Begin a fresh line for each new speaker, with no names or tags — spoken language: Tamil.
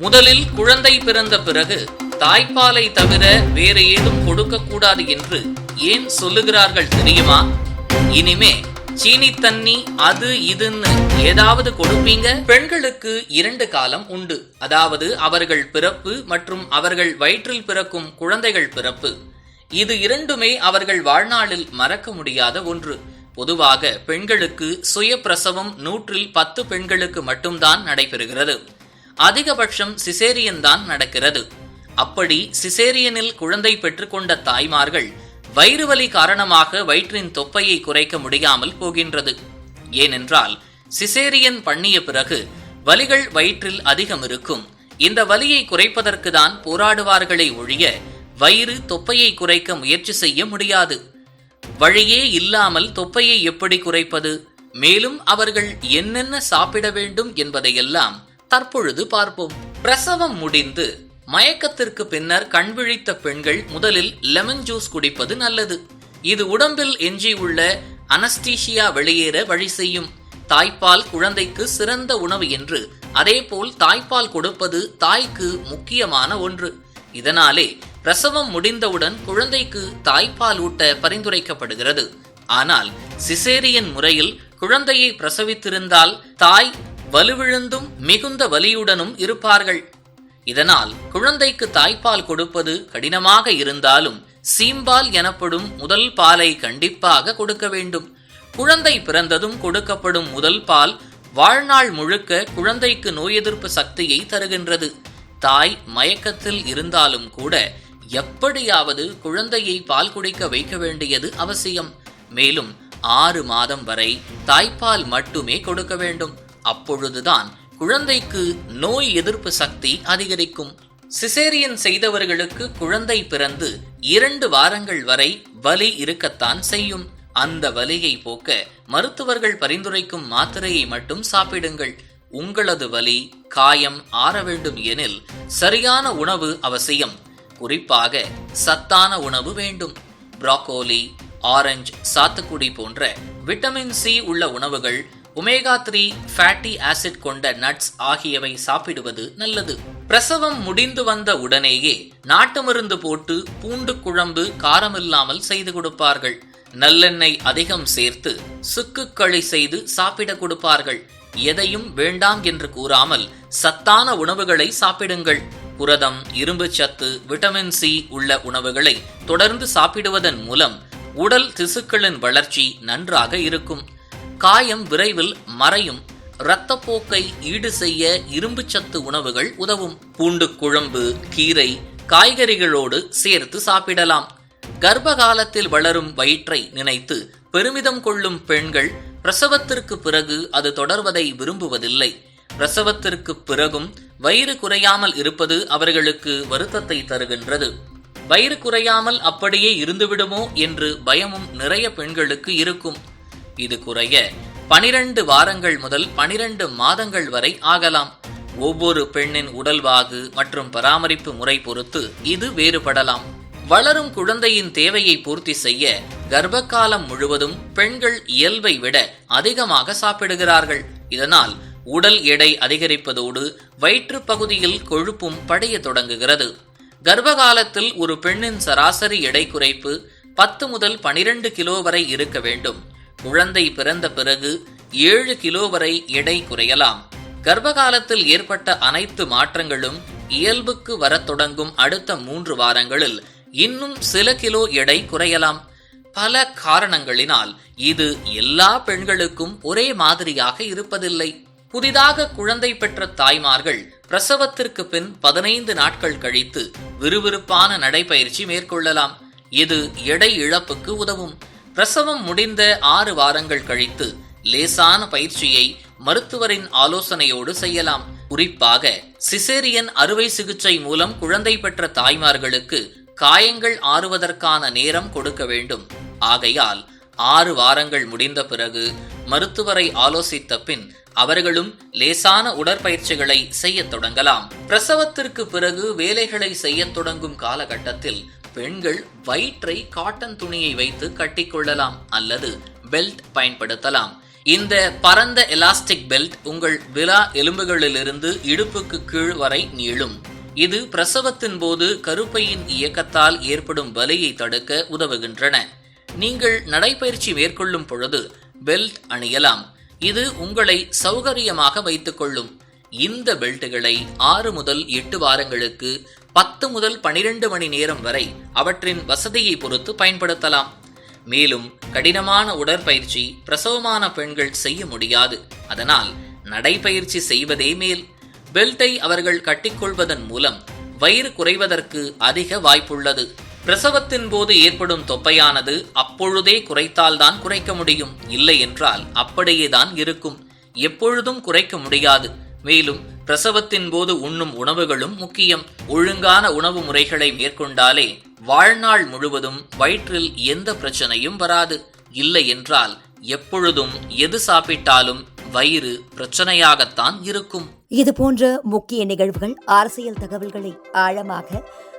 முதலில் குழந்தை பிறந்த பிறகு தாய்ப்பாலை தவிர வேற ஏதும் கொடுக்கக்கூடாது என்று ஏன் சொல்லுகிறார்கள் தெரியுமா? இனிமே சீனி தண்ணி அது இதுன்னு ஏதாவது கொடுப்பீங்க? பெண்களுக்கு இரண்டு காலம் உண்டு. அதாவது அவர்கள் பிறப்பு மற்றும் அவர்கள் வயிற்றில் பிறக்கும் குழந்தைகள் பிறப்பு. இது இரண்டுமே அவர்கள் வாழ்நாளில் மறக்க முடியாத ஒன்று. பொதுவாக பெண்களுக்கு சுய பிரசவம் நூற்றில் பத்து பெண்களுக்கு மட்டும்தான் நடைபெறுகிறது. அதிகபட்சம் சிசேரியன் தான் நடக்கிறது. அப்படி சிசேரியனில் குழந்தை பெற்றுக்கொண்ட தாய்மார்கள் வயிறு வலி காரணமாக வயிற்றின் தொப்பையை குறைக்க முடியாமல் போகின்றது. ஏனென்றால் சிசேரியன் பண்ணிய பிறகு வலிகள் வயிற்றில் அதிகம் இருக்கும். இந்த வலியை குறைப்பதற்கு தான் போராடுவார்களை ஒழிய வயிறு தொப்பையை குறைக்க முயற்சி செய்ய முடியாது. வழியே இல்லாமல் தொப்பையை எப்படி குறைப்பது? மேலும் அவர்கள் என்னென்ன சாப்பிட வேண்டும் என்பதையெல்லாம் தற்பொழுது பார்ப்போம். பிரசவம் முடிந்து மயக்கத்திற்கு பின்னர் கண் விழித்த பெண்கள் முதலில் லெமன் ஜூஸ் குடிப்பது நல்லது. இது உடம்பில் எஞ்சியுள்ள அனஸ்டீஷியா வெளியேற வழி செய்யும். தாய்ப்பால் குழந்தைக்கு சிறந்த உணவு என்று அதேபோல் தாய்ப்பால் கொடுப்பது தாய்க்கு முக்கியமான ஒன்று. இதனாலே பிரசவம் முடிந்தவுடன் குழந்தைக்கு தாய்ப்பால் ஊட்ட பரிந்துரைக்கப்படுகிறது. ஆனால் சிசேரியன் முறையில் குழந்தையை பிரசவித்திருந்தால் தாய் வலுவிழுந்தும் மிகுந்த வலியுடனும் இருப்பார்கள். இதனால் குழந்தைக்கு தாய்ப்பால் கொடுப்பது கடினமாக இருந்தாலும் சீம்பால் எனப்படும் முதல் பாலை கண்டிப்பாக கொடுக்க வேண்டும். குழந்தை பிறந்ததும் கொடுக்கப்படும் முதல் பால் வாழ்நாள் முழுக்க குழந்தைக்கு நோய் எதிர்ப்பு சக்தியை தருகின்றது. தாய் மயக்கத்தில் இருந்தாலும் கூட எப்படியாவது குழந்தையை பால் குடிக்க வைக்க வேண்டியது அவசியம். மேலும் ஆறு மாதம் வரை தாய்ப்பால் மட்டுமே கொடுக்க வேண்டும். அப்பொழுதுதான் குழந்தைக்கு நோய் எதிர்ப்பு சக்தி அதிகரிக்கும். சிசேரியன் செய்தவர்களுக்கு குழந்தை பிறந்து இரண்டு வாரங்கள் வரை வலி இருக்கத்தான் செய்யும். அந்த வலியை போக்க மருத்துவர்கள் பரிந்துரைக்கும் மாத்திரையை மட்டும் சாப்பிடுங்கள். உங்களது வலி காயம் ஆற வேண்டும் எனில் சரியான உணவு அவசியம். குறிப்பாக சத்தான உணவு வேண்டும். ப்ராக்கோலி ஆரஞ்சு சாத்துக்குடி போன்ற விட்டமின் சி உள்ள உணவுகள் ஒமேகா த்ரீ ஃபேட்டி ஆசிட் கொண்ட நட்ஸ் ஆகியவை சாப்பிடுவது நல்லது. பிரசவம் முடிந்து வந்த உடனேயே நாட்டு மருந்து போட்டு பூண்டு குழம்பு காரமில்லாமல் செய்து கொடுப்பார்கள். நல்லெண்ணெய் அதிகம் சேர்த்து சுக்குக்களை செய்து சாப்பிட கொடுப்பார்கள். எதையும் வேண்டாம் என்று கூறாமல் சத்தான உணவுகளை சாப்பிடுங்கள். புரதம் இரும்பு சத்து விட்டமின் சி உள்ள உணவுகளை தொடர்ந்து சாப்பிடுவதன் மூலம் உடல் திசுக்களின் வளர்ச்சி நன்றாக இருக்கும். காயம் விரைவில் மறையும். இரத்தப்போக்கை ஈடு செய்ய இரும்பு சத்து உணவுகள் உதவும். பூண்டு குழம்பு கீரை காய்கறிகளோடு சேர்த்து சாப்பிடலாம். கர்ப்ப காலத்தில் வளரும் வயிற்றை நினைத்து பெருமிதம் கொள்ளும் பெண்கள் பிரசவத்திற்கு பிறகு அது தொடர்வதை விரும்புவதில்லை. பிரசவத்திற்கு பிறகும் வயிறு குறையாமல் இருப்பது அவர்களுக்கு வருத்தத்தை தருகின்றது. வயிறு குறையாமல் அப்படியே இருந்துவிடுமோ என்று பயமும் நிறைய பெண்களுக்கு இருக்கும். இது குறைய பனிரெண்டு வாரங்கள் முதல் பனிரெண்டு மாதங்கள் வரை ஆகலாம். ஒவ்வொரு பெண்ணின் உடல்வாகு மற்றும் பராமரிப்பு முறை பொறுத்து இது வேறுபடலாம். வளரும் குழந்தையின் தேவையை பூர்த்தி செய்ய கர்ப்பகாலம் முழுவதும் பெண்கள் இயல்பை விட அதிகமாக சாப்பிடுகிறார்கள். இதனால் உடல் எடை அதிகரிப்பதோடு வயிற்று பகுதியில் கொழுப்பும் படைய தொடங்குகிறது. கர்ப்பகாலத்தில் ஒரு பெண்ணின் சராசரி எடை குறைப்பு பத்து முதல் பனிரெண்டு கிலோ வரை இருக்க வேண்டும். குழந்தை பிறந்த பிறகு ஏழு கிலோ வரை எடை குறையலாம். கர்ப்பகாலத்தில் ஏற்பட்ட அனைத்து மாற்றங்களும் இயல்புக்கு வரத் தொடங்கும் அடுத்த மூன்று வாரங்களில் இன்னும் சில கிலோ எடை குறையலாம். பல காரணங்களினால் இது எல்லா பெண்களுக்கும் ஒரே மாதிரியாக இருப்பதில்லை. புதிதாக குழந்தை பெற்ற தாய்மார்கள் பிரசவத்திற்கு பின் பதினைந்து நாட்கள் கழித்து விறுவிறுப்பான நடைபயிற்சி மேற்கொள்ளலாம். இது எடை இழப்புக்கு உதவும். பிரசவம் முடிந்த ஆறு வாரங்கள் கழித்து லேசான பயிற்சியை மருத்துவரின் ஆலோசனையோடு செய்யலாம். குறிப்பாக சிசேரியன் அறுவை சிகிச்சை மூலம் குழந்தை பெற்ற தாய்மார்களுக்கு காயங்கள் ஆறுவதற்கான நேரம் கொடுக்க வேண்டும். ஆகையால் ஆறு வாரங்கள் முடிந்த பிறகு மருத்துவரை ஆலோசித்த பின் அவர்களும் லேசான உடற்பயிற்சிகளை செய்யத் தொடங்கலாம். பிரசவத்திற்கு பிறகு வேலைகளை செய்யத் தொடங்கும் காலகட்டத்தில் பெண்கள் வயிற்றை காட்டன் துணியை வைத்து கட்டிக்கொள்ளலாம் அல்லது பெல்ட் பயன்படுத்தலாம். இந்த பரந்த எலாஸ்டிக் பெல்ட் உங்கள் விலா எலும்புகளிலிருந்து இடுப்புக்கு கீழ் வரை நீளும். இது பிரசவத்தின் போது கருப்பையின் இயக்கத்தால் ஏற்படும் வலியை தடுக்க உதவுகின்றன. நீங்கள் நடைபயிற்சி மேற்கொள்ளும் பொழுது பெல்ட் அணியலாம். இது உங்களை சௌகரியமாக வைத்துக்கொள்ளும். இந்த பெல்ட்டுகளை ஆறு முதல் எட்டு வாரங்களுக்கு பத்து முதல் பனிரெண்டு மணி நேரம் வரை அவற்றின் வசதியை பொறுத்து பயன்படுத்தலாம். மேலும் கடினமான உடற்பயிற்சி பிரசவமான பெண்கள் செய்ய முடியாது. அதனால் நடைபயிற்சி செய்வதே மேல். பெல்ட்டை அவர்கள் கட்டிக்கொள்வதன் மூலம் வயிறு குறைவதற்கு அதிக வாய்ப்புள்ளது. பிரசவத்தின் போது ஏற்படும் தொப்பையானது அப்பொழுதே குறைத்தால்தான் குறைக்க முடியும். இல்லை என்றால் அப்படியே தான் இருக்கும். எப்பொழுதும் குறைக்க முடியாது. மேலும் பிரசவத்தின் போது உண்ணும் உணவுகளும் முக்கியம். ஒழுங்கான உணவு முறைகளை மேற்கொண்டாலே வாழ்நாள் முழுவதும் வயிற்றில் எந்த பிரச்சனையும் வராது. இல்லை என்றால் எப்பொழுதும் எது சாப்பிட்டாலும் வயிறு பிரச்சனையாகத்தான் இருக்கும்.
இது போன்ற முக்கிய நிகழ்வுகள் அரசியல் தகவல்களை ஆழமாக